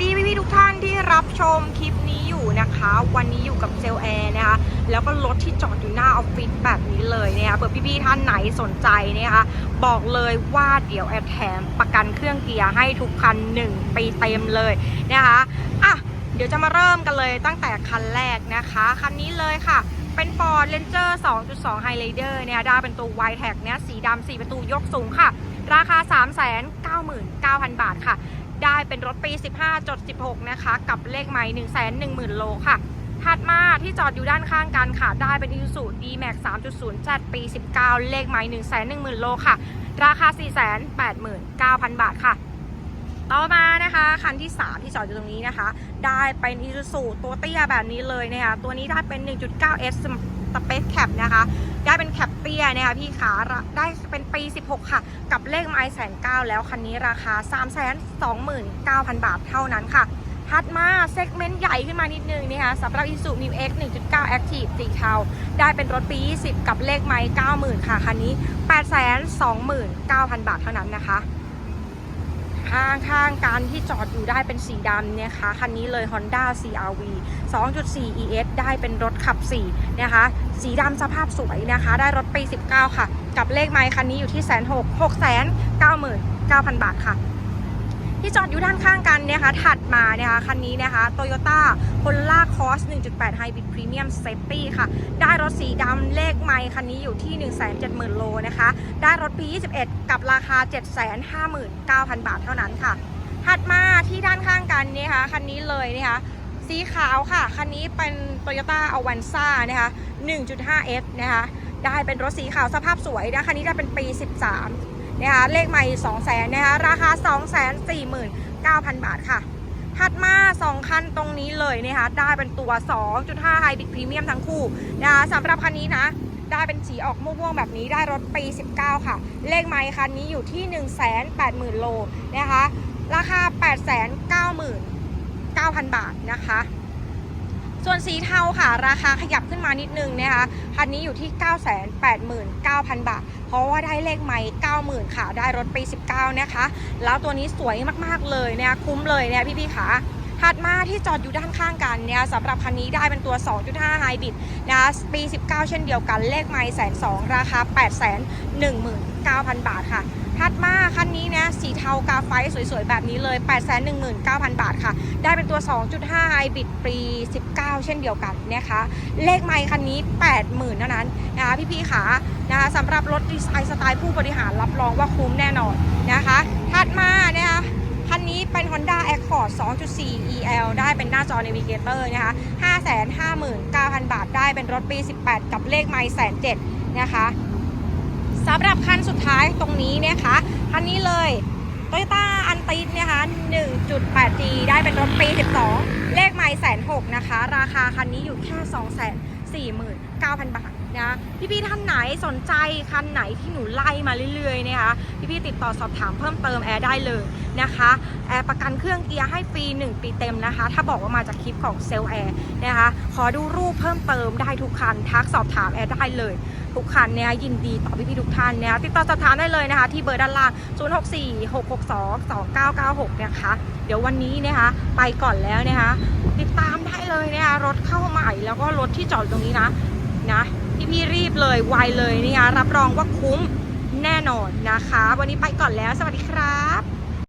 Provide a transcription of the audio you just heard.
ดีพี่พี่ๆทุกท่านที่รับชมคลิปนี้อยู่นะคะ วันนี้อยู่กับเซลแอร์นะคะแล้วก็รถที่จอดอยู่หน้าออฟฟิศแบบนี้เลยเนี่ยเผื่อพี่ๆท่านไหนสนใจนะคะบอกเลยว่าเดี๋ยวแอดแถมประกันเครื่องเกียร์ให้ทุกคัน1ปีเต็มเลยนะคะอะเดี๋ยวจะมาเริ่มกันเลยตั้งแต่คันแรกนะคะคันนี้เลยค่ะเป็น Ford Ranger 2.2 Highlander เนี่ยได้เป็นตัว Wide Tag เนี่ยสีดำ4ประตูยกสูงค่ะ ราคา 399,000 บาทค่ะ ได้เป็นรถปี 15.16 นะคะ กับเลขไมล์110,000 โลค่ะ ถัดมาที่จอดอยู่ด้านข้างกันค่ะ ได้เป็น Isuzu D-Max 3.0 Z ปี 19 เลขไมล์110,000 โลค่ะ ราคา 489,000 บาทค่ะ ต่อมานะคะ คันที่ 3 ที่จอดอยู่ตรงนี้นะคะ ได้เป็น Isuzu ตัวเตี้ยแบบนี้เลยนะคะ ตัวนี้ได้เป็น 1.9S Space Cap นะคะได้เป็นแคป เตี้ยนะคะพี่ขาได้เป็นปี 16 ค่ะ กับเลขไม้แสนเก้าแล้วคันนี้ราคา 3 2 9 0 0 0 บาทเท่านั้นค่ะถัดมาเซกเมนต์ใหญ่ขึ้นมานิดนึงนะคะสำหรับ Isuzu New X 1.9 Active สีเทาได้เป็นรถปี 20 กับเลขไม้90,000 ค่ะคันนี้ 829,000 บาทเท่านั้นนะคะ ข้างข้างๆการที่จอดอยู่ได้เป็นสีดำเนี่ยค่ะคันนี้เลย Honda CRV 2.4 ES ได้เป็นรถขับ4นะคะ สีดำสภาพสวยนะคะ ได้รถปี 19 ค่ะ กับเลขไมค์คันนี้อยู่ที่แสนหกหกแสนเก้าหมื่นเก้าพันบาทค่ะ ที่จอดอยู่ด้านข้างกันเนี่ยค่ะถัดมานะคะคันนี้นะคะ Toyota Corolla Cross 1.8 Hybrid Premium Safety ค่ะ ได้รถสีดำเลขไมล์คันนี้อยู่ที่ 170,000 โลนะคะ ได้รถปี 21 กับราคา 759,000 บาทเท่านั้นค่ะ ถัดมาที่ด้านข้างกันเนี่ยค่ะคันนี้เลยนะคะสีขาวค่ะ คันนี้เป็น Toyota Avanza นะคะ 1.5S นะคะ ได้เป็นรถสีขาวสภาพสวยนะ คันนี้ได้เป็นปี 13 นะคะเลขใหม่2 0 0 0 0นนะคะราคา 249,000 บาทค่ะ ถัดมา 2 คันตรงนี้เลยนะคะได้เป็นตัว 2.5 Hybrid Premium ทั้งคู่นะคะสำหรับคันนี้นะได้เป็นสีออกม่วงๆแบบนี้ได้รถปี 19 ค่ะ เลขไมค์คันนี้อยู่ที่ 180,000 โลนะคะ ราคา 899,000 บาทนะคะ ส่วนสีเทาค่ะ ราคาขยับขึ้นมานิดนึงนะคะคันนี้อยู่ที่ 989,000 บาท เพราะว่าได้เลขไมค์90,000 ค่ะ ได้รถปี 19 นะคะ แล้วตัวนี้สวยมากๆเลยเนี่ยคุ้มเลยเนี่ยพี่ๆค่ะถัดมาที่จอดอยู่ด้านข้างกันเนี่ยสำหรับคันนี้ได้เป็นตัว 2.5 Hybrid นะคะปี 19 เช่นเดียวกันเลขไมล์แสนสองราคา 819,000 บาทค่ะ ถัดมาคันนี้นะสีเทากาไฟสวยๆ แบบนี้เลย 819,000 บาทค่ะ ได้เป็นตัว 2.5 Hybrid ปี 19 เช่นเดียวกันนะคะ เลขไมล์คันนี้ 80,000เท่านั้นนะคะพี่ๆขานะคะสำหรับรถดีไซน์สไตล์ผู้บริหารรับรองว่าคุ้มแน่นอนนะคะถัดมานะคะคันนี้เป็น Honda Accord 2.4 EL ได้เป็นหน้าจอ Navigator นะคะ 559,000 บาท ได้เป็นรถปี 18 กับเลขไมล์แสนเจ็ดนะคะ สำหรับคันสุดท้ายตรงนี้นะคะคันนี้เลย Toyota a n t i สนะคะ 1.8G ได้เป็นรถปี 12 เลขไมล์แสนหกนะคะ ราคาคันนี้อยู่แค่ 249,000 บาท นะพี่ๆท่านไหนสนใจคันไหนที่หนูไล่มาเรื่อยๆนะคะพี่ๆติดต่อสอบถามเพิ่มเติมแอร์ได้เลยนะคะแอร์ประกันเครื่องเกียร์ให้ฟรี1 ปีเต็มนะคะ ถ้าบอกว่ามาจากคลิปของเซลล์แอร์นะคะขอดูรูปเพิ่มเติมได้ทุกคัน ทักสอบถามแอร์ได้เลยทุกคันเนี่ยยินดีต่อพี่ๆทุกท่านเนี่ยติดต่อสอบถามได้เลยนะคะ ที่เบอร์ด้านล่าง 0646622996 นะคะ เดี๋ยววันนี้นะคะ ไปก่อนแล้วนะคะ ติดตามได้เลยนะคะรถเข้าใหม่แล้วก็รถที่จอดตรงนี้นะนะ พี่รีบเลยไวเลยนะคะรับรองว่าคุ้มแน่นอนนะคะ วันนี้ไปก่อนแล้ว สวัสดีครับ